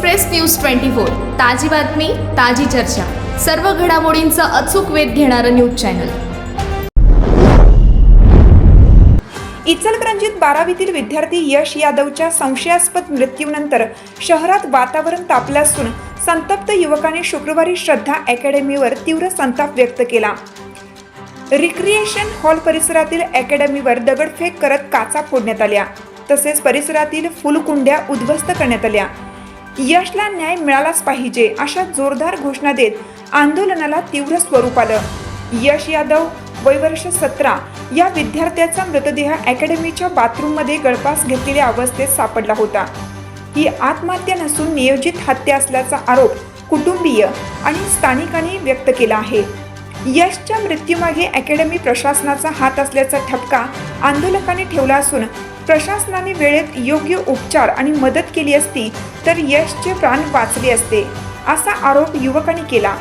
Express news twenty four ताजी बातमी ताजी चर्चा. सर्व घडामोडींचा अचूक वेध घेणारं न्यूज चॅनल. इचलकरंजीत बारावीतील विद्यार्थी यश यादवच्या संशयास्पद मृत्यूनंतर शहरात वातावरण तापलं असून संतप्त युवकाने शुक्रवारी श्रद्धा अकॅडमीवर तीव्र संताप व्यक्त केला. रिक्रिएशन हॉल परिसरातील अकॅडमीवर दगडफेक करत काचा फोडण्यात आल्या. तसेच परिसरातील फुलकुंड्या उद्ध्वस्त करण्यात आल्या. यशला न्याय मिळालाच पाहिजे अशा जोरदार घोषणा देत आंदोलनाला तीव्र स्वरूप आलं. यश यादव वयवर्ष सतरा या विद्यार्थ्याचा मृतदेह अकॅडमीच्या बाथरूममध्ये गळपास घेतलेल्या अवस्थेत सापडला होता. ही आत्महत्या नसून नियोजित हत्या असल्याचा आरोप कुटुंबीय आणि स्थानिकांनी व्यक्त केला आहे. यशच्या मृत्यूमागे अकॅडमी प्रशासनाचा हात असल्याचा ठपका आंदोलकांनी ठेवला असून प्रशासनाने वेळेत योग्य उपचार आणि मदत केली असती तर यशचे प्राण वाचले असते असा आरोप युवकांनी केला.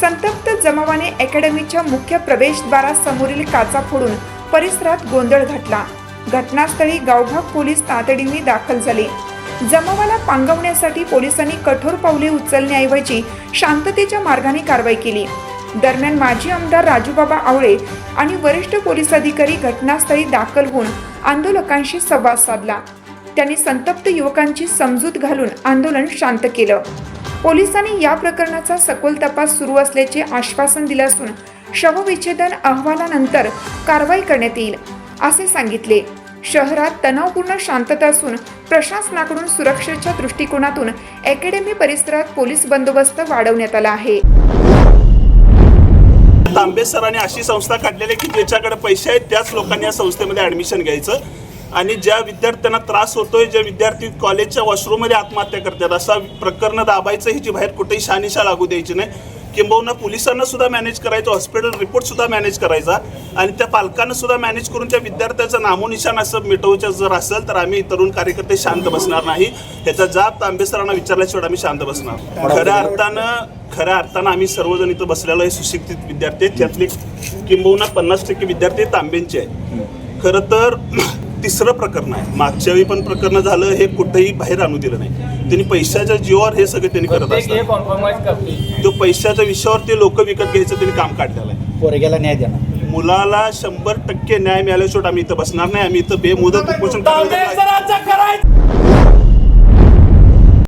संतप्त जमावाने अकॅडमीच्या मुख्य प्रवेशद्वारासमोरील काचा फोडून परिसरात गोंधळ घातला. घटनास्थळी गावभाग पोलीस तातडीने दाखल झाले. जमावाला पांगवण्यासाठी पोलिसांनी कठोर पावले उचलण्याऐवजी शांततेच्या मार्गाने कारवाई केली. दरम्यान माजी आमदार राजूबाबा आवळे आणि वरिष्ठ पोलीस अधिकारी घटनास्थळी दाखल होऊन आंदोलकांशी संवाद साधला. त्यांनी संतप्त युवकांची समजूत घालून आंदोलन शांत केलं. पोलिसांनी या प्रकरणाचा सखोल तपास सुरू असल्याचे आश्वासन दिलं असून शवविच्छेदन अहवालानंतर कारवाई करण्यात येईल असे सांगितले. शहरात तणावपूर्ण शांतता असून प्रशासनाकडून सुरक्षेच्या दृष्टिकोनातून अकॅडमी परिसरात पोलीस बंदोबस्त वाढवण्यात आला आहे. तांबे सरांनी अशी संस्था काढलेली आहे की ज्याच्याकडे पैसे आहेत त्याच लोकांनी या संस्थेमध्ये ऍडमिशन घ्यायचं. आणि ज्या विद्यार्थ्यांना त्रास होतोय जे विद्यार्थी कॉलेजच्या वॉशरूममध्ये आत्महत्या करतात असा प्रकरण दाबायचं ह्याची बाहेर कुठेही शहानिशा लागू द्यायची नाही. किंबहुना पोलिसांना सुद्धा मॅनेज करायचं हॉस्पिटल रिपोर्ट सुद्धा मॅनेज करायचा आणि त्या पालकांना सुद्धा मॅनेज करून त्या विद्यार्थ्याचं नामोनिशाण असं मिटवायचं जर असेल तर आम्ही तरुण कार्यकर्ते शांत बसणार नाही. त्याचा जाब तांबे सरांना विचारल्याशिवाय आम्ही शांत बसणार. खऱ्या अर्थानं खऱ्या अर्थानं आम्ही सर्वजण इथं बसलेलो आहे सुशिक्षित विद्यार्थी आहेत. त्यातले किंबहुना पन्नास टक्के विद्यार्थी तांबेंचे आहेत. खरं तर तिसरं प्रकरण आहे. मागच्या वेळी पण प्रकरण झालं हे कुठेही बाहेर आणू दिलं नाही. त्यांनी पैशाच्या जीवावर हे सगळे त्यांनी करत हे असतात. तो पैशाच्या विषयावर ते लोक विकत घ्यायचं त्यांनी काम काढलेलं आहे. पोरग्याला न्याय देणार. मुलाला शंभर टक्के न्याय मिळाल्याशिवाय आम्ही इथं बसणार नाही. आम्ही इथं बेमुदत उपोषण